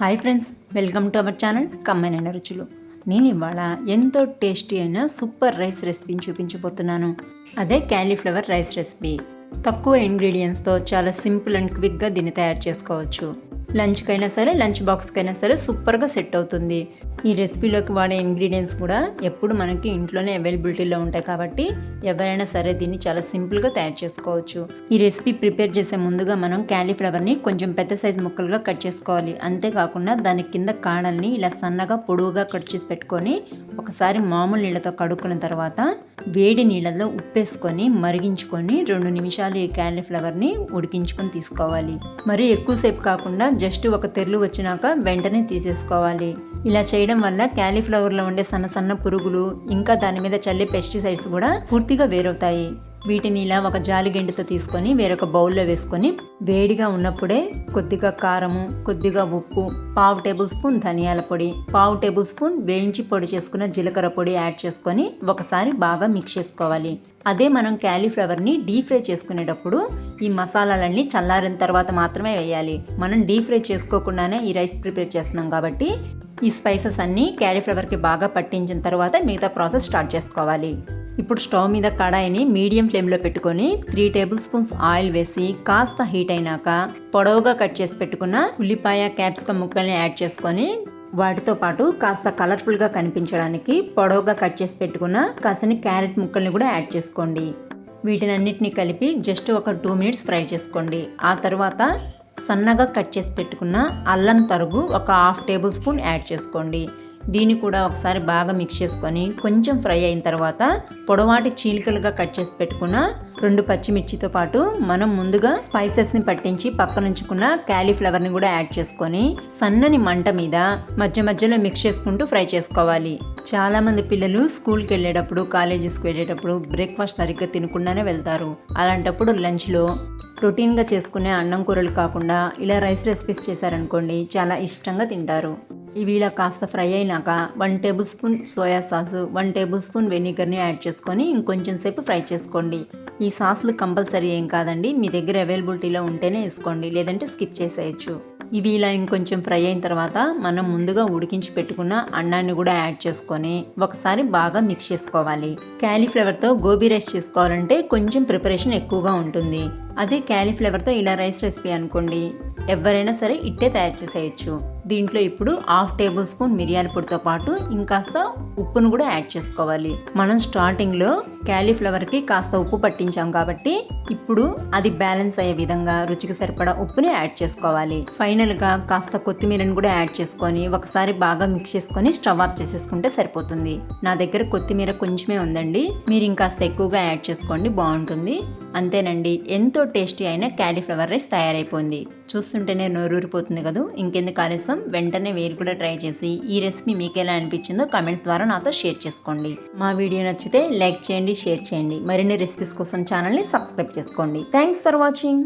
Hi friends welcome to our channel కమ్మనైన రుచులు నేను ఇవాళ ఎంతో టేస్టీ అయిన సూపర్ రైస్ రెసిపీని చూపించబోతున్నాను. అదే క్యాలీఫ్లవర్ రైస్ రెసిపీ తక్కువ ఇంగ్రీడియంట్స్తో చాలా సింపుల్ అండ్ క్విక్గా దీన్ని తయారు చేసుకోవచ్చు. లంచ్కైనా సరే లంచ్ బాక్స్కైనా సరే సూపర్గా సెట్ అవుతుంది. ఈ రెసిపీలోకి వాడే ఇంగ్రీడియంట్స్ కూడా ఎప్పుడు మనకి ఇంట్లోనే అవైలబిలిటీలో ఉంటాయి కాబట్టి ఎవరైనా సరే దీన్ని చాలా సింపుల్గా తయారు చేసుకోవచ్చు. ఈ రెసిపీ ప్రిపేర్ చేసే ముందుగా మనం క్యాలీఫ్లవర్ని కొంచెం పెద్ద సైజు ముక్కలుగా కట్ చేసుకోవాలి. అంతేకాకుండా దాని కింద కాడల్ని ఇలా సన్నగా పొడవుగా కట్ చేసి పెట్టుకొని ఒకసారి మామూలు నీళ్ళతో కడుక్కున్న తర్వాత వేడి నీళ్ళలో ఉప్పేసుకొని మరిగించుకొని రెండు నిమిషాలు ఈ క్యాలీఫ్లవర్ని ఉడికించుకొని తీసుకోవాలి. మరి ఎక్కువసేపు కాకుండా జస్ట్ ఒక తెరలు వచ్చినాక వెంటనే తీసేసుకోవాలి. ఇలా చేయడం వల్ల క్యాలీఫ్లవర్లో ఉండే సన్న సన్న పురుగులు ఇంకా దాని మీద చల్లే పెస్టిసైడ్స్ కూడా పూర్తిగా వేరవుతాయి. వీటిని ఇలా ఒక జాలిగెండుతో తీసుకొని వేరొక బౌల్లో వేసుకొని వేడిగా ఉన్నప్పుడే కొద్దిగా కారము కొద్దిగా ఉప్పు పావు టేబుల్ స్పూన్ ధనియాల పొడి పావు టేబుల్ స్పూన్ వేయించి పొడి చేసుకున్న జీలకర్ర పొడి యాడ్ చేసుకొని ఒకసారి బాగా మిక్స్ చేసుకోవాలి. అదే మనం క్యాలీఫ్లవర్ని డీప్ ఫ్రై చేసుకునేటప్పుడు ఈ మసాలాలన్నీ చల్లారిన తర్వాత మాత్రమే వేయాలి. మనం డీప్ ఫ్రై చేసుకోకుండానే ఈ రైస్ ప్రిపేర్ చేస్తున్నాం కాబట్టి ఈ స్పైసెస్ అన్నీ క్యాలీఫ్లవర్కి బాగా పట్టించిన తర్వాత మిగతా ప్రాసెస్ స్టార్ట్ చేసుకోవాలి. ఇప్పుడు స్టవ్ మీద కడాయిని మీడియం ఫ్లేమ్లో పెట్టుకొని త్రీ టేబుల్ స్పూన్స్ ఆయిల్ వేసి కాస్త హీట్ అయినాక పొడవుగా కట్ చేసి పెట్టుకున్న ఉల్లిపాయ క్యాప్సికమ్ ముక్కల్ని యాడ్ చేసుకొని వాటితో పాటు కాస్త కలర్ఫుల్గా కనిపించడానికి పొడవుగా కట్ చేసి పెట్టుకున్న కాసిన క్యారెట్ ముక్కల్ని కూడా యాడ్ చేసుకోండి. వీటినన్నిటిని కలిపి జస్ట్ ఒక టూ మినిట్స్ ఫ్రై చేసుకోండి. ఆ తర్వాత సన్నగా కట్ చేసి పెట్టుకున్న అల్లం తరుగు ఒక హాఫ్ టేబుల్ స్పూన్ యాడ్ చేసుకోండి. దీన్ని కూడా ఒకసారి బాగా మిక్స్ చేసుకొని కొంచెం ఫ్రై అయిన తర్వాత పొడవాటి చీలికలుగా కట్ చేసి పెట్టుకున్న రెండు పచ్చిమిర్చితో పాటు మనం ముందుగా స్పైసెస్ని పట్టించి పక్కనుంచుకున్న క్యాలీఫ్లవర్ని కూడా యాడ్ చేసుకొని సన్నని మంట మీద మధ్య మధ్యలో మిక్స్ చేసుకుంటూ ఫ్రై చేసుకోవాలి. చాలామంది పిల్లలు స్కూల్కి వెళ్ళేటప్పుడు కాలేజెస్కి వెళ్ళేటప్పుడు బ్రేక్ఫాస్ట్ సరిగ్గా తినకుండానే వెళ్తారు. అలాంటప్పుడు లంచ్లో ప్రోటీన్గా చేసుకునే అన్నం కూరలు కాకుండా ఇలా రైస్ రెసిపీస్ చేశారనుకోండి చాలా ఇష్టంగా తింటారు. ఇవి ఇలా కాస్త ఫ్రై అయినాక one tablespoon soya sauce one tablespoon వెనిగర్ని add చేసుకొని ఇంకొంచెం సేపు ఫ్రై చేసుకోండి. ఈ సాస్లు కంపల్సరీ ఏం కాదండి మీ దగ్గర అవైలబిలిటీలో ఉంటేనే వేసుకోండి లేదంటే స్కిప్ చేసేయచ్చు. ఇవి ఇలా ఇంకొంచెం ఫ్రై అయిన తర్వాత మనం ముందుగా ఉడికించి పెట్టుకున్న అన్నాన్ని కూడా యాడ్ చేసుకొని ఒకసారి బాగా మిక్స్ చేసుకోవాలి. క్యాలీఫ్లవర్తో గోబీ రైస్ చేసుకోవాలంటే కొంచెం ప్రిపరేషన్ ఎక్కువగా ఉంటుంది. అదే క్యాలీఫ్లవర్తో ఇలా రైస్ రెసిపీ అనుకోండి ఎవరైనా సరే ఇట్టే తయారు చేసేయచ్చు. దీంట్లో ఇప్పుడు హాఫ్ టేబుల్ స్పూన్ మిరియాల పొడితో పాటు ఇంకాస్త ఉప్పును కూడా యాడ్ చేసుకోవాలి. మనం స్టార్టింగ్లో క్యాలీఫ్లవర్కి కాస్త ఉప్పు పట్టించాం కాబట్టి ఇప్పుడు అది బ్యాలెన్స్ అయ్యే విధంగా రుచికి సరిపడా ఉప్పుని యాడ్ చేసుకోవాలి. ఫైనల్గా కాస్త కొత్తిమీరని కూడా యాడ్ చేసుకొని ఒకసారి బాగా మిక్స్ చేసుకొని స్టవ్ ఆఫ్ చేసేసుకుంటే సరిపోతుంది. నా దగ్గర కొత్తిమీర కొంచెమే ఉందండి. మీరు ఇంకాస్త ఎక్కువగా యాడ్ చేసుకోండి బాగుంటుంది. అంతేనండి ఎంతో టేస్టీ అయిన క్యాలీఫ్లవర్ రైస్ తయారైపోయింది. చూస్తుంటేనే నోరూరిపోతుంది కదా? ఇంకెందుకు ఆలస్యం? వెంటనే వేరు కూడా ట్రై చేసి ఈ రెసిపీ మీకు ఎలా అనిపించిందో కామెంట్స్ ద్వారా నాతో షేర్ చేసుకోండి. మా వీడియో నచ్చితే లైక్ చేయండి షేర్ చేయండి. మరిన్ని రెసిపీస్ కోసం ఛానల్ని సబ్స్క్రైబ్ చేసుకోండి. Thanks for watching.